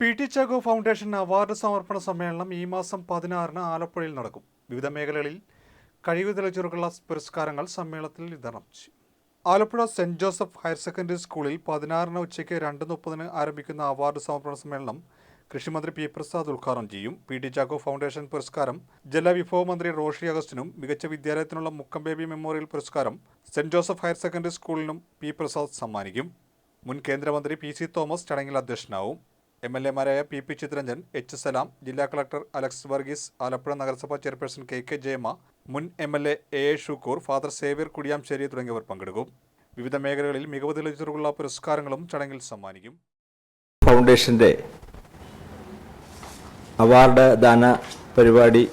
P T Chacko foundation award സമർപ്പണ സമ്മേളനം ഈ മാസം പതിനാറിന് ആലപ്പുഴയിൽ നടക്കും. വിവിധ മേഖലകളിൽ കഴിവ് തെളിച്ചുള്ള പുരസ്കാരങ്ങൾ സമ്മേളനത്തിൽ വിതരണം ചെയ്യും. Alappuzha Saint Joseph higher secondary സ്കൂളിൽ പതിനാറിന് ഉച്ചയ്ക്ക് രണ്ട് മുപ്പതിന് ആരംഭിക്കുന്ന അവാർഡ് സമർപ്പണ സമ്മേളനം കൃഷിമന്ത്രി പി പ്രസാദ് ഉദ്ഘാടനം ചെയ്യും. പി ടി ചാക്കോ ഫൗണ്ടേഷൻ പുരസ്കാരം ജലവിഭവ മന്ത്രി റോഷി അഗസ്റ്റിനും മികച്ച വിദ്യാലയത്തിനുള്ള മുക്കം ബേബി മെമ്മോറിയൽ പുരസ്കാരം സെന്റ് ജോസഫ് ഹയർ സെക്കൻഡറി സ്കൂളിനും പി പ്രസാദ് സമ്മാനിക്കും. മുൻ കേന്ദ്രമന്ത്രി പി സി തോമസ് ചടങ്ങിൽ അധ്യക്ഷനാവും. M L എമാരായ P P Chitharanjan H Salam ജില്ലാ കളക്ടർ അലക്സ് വർഗീസ് ആലപ്പുഴ നഗരസഭാ ചെയർപേഴ്സൺ കെ കെ ജയമ്മ മുൻ M L A A Shukoor father Xavier Kudiyamssery തുടങ്ങിയവർ പങ്കെടുക്കും. വിവിധ മേഖലകളിൽ മികവ് തെളിയിച്ചവർക്കുള്ള പുരസ്കാരങ്ങളും ചടങ്ങിൽ സമ്മാനിക്കും. ഫൗണ്ടേഷന്റെ അവാർഡ് ദാന പരിപാടി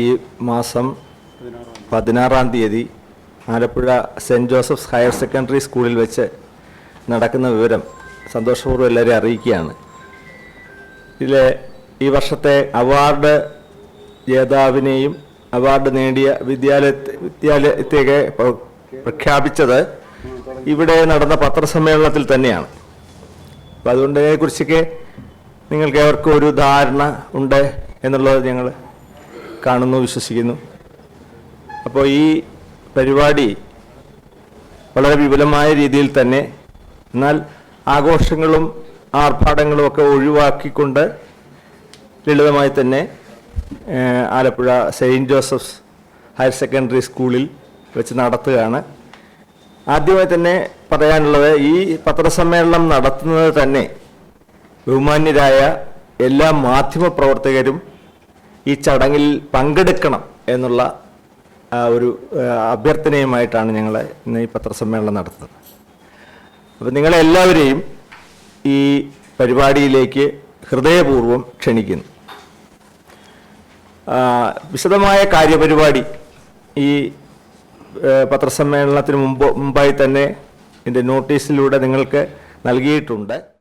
ഈ മാസം പതിനാറാം തീയതി Alappuzha Saint Joseph's higher secondary സ്കൂളിൽ വെച്ച് നടക്കുന്ന വിവരം സന്തോഷപൂർവം എല്ലാവരെയും അറിയിക്കുകയാണ്. ഇതിലെ ഈ വർഷത്തെ അവാർഡ് ജേതാവിനെയും അവാർഡ് നേടിയ വിദ്യാലയ വിദ്യാലയത്തെയൊക്കെ പ്രഖ്യാപിച്ചത് ഇവിടെ നടന്ന പത്രസമ്മേളനത്തിൽ തന്നെയാണ്. അപ്പം അതുകൊണ്ട് അതിനെക്കുറിച്ചൊക്കെ നിങ്ങൾക്ക് അവർക്ക് ഒരു ധാരണ ഉണ്ട് എന്നുള്ളത് ഞങ്ങൾ കാണുന്നു വിശ്വസിക്കുന്നു. അപ്പോൾ ഈ പരിപാടി വളരെ വിപുലമായ രീതിയിൽ തന്നെ എന്നാൽ ആഘോഷങ്ങളും ആർഭാടങ്ങളും ഒക്കെ ഒഴിവാക്കിക്കൊണ്ട് ലളിതമായി തന്നെ Alappuzha Saint Joseph's higher secondary സ്കൂളിൽ വെച്ച് നടത്തുകയാണ്. ആദ്യമായി തന്നെ പറയാനുള്ളത് ഈ പത്രസമ്മേളനം നടത്തുന്നത് തന്നെ ബഹുമാന്യരായ എല്ലാ മാധ്യമ പ്രവർത്തകരും ഈ ചടങ്ങിൽ പങ്കെടുക്കണം എന്നുള്ള ഒരു അഭ്യർത്ഥനയുമായിട്ടാണ് ഞങ്ങൾ ഇന്ന് ഈ പത്രസമ്മേളനം നടത്തുന്നത്. അപ്പോൾ നിങ്ങളെല്ലാവരെയും ഈ പരിപാടിയിലേക്ക് ഹൃദയപൂർവം ക്ഷണിക്കുന്നു. വിശദമായ കാര്യപരിപാടി ഈ പത്രസമ്മേളനത്തിന് മുമ്പ് മുമ്പായി തന്നെ ഇതിന്റെ നോട്ടീസിലൂടെ നിങ്ങൾക്ക് നൽകിയിട്ടുണ്ട്.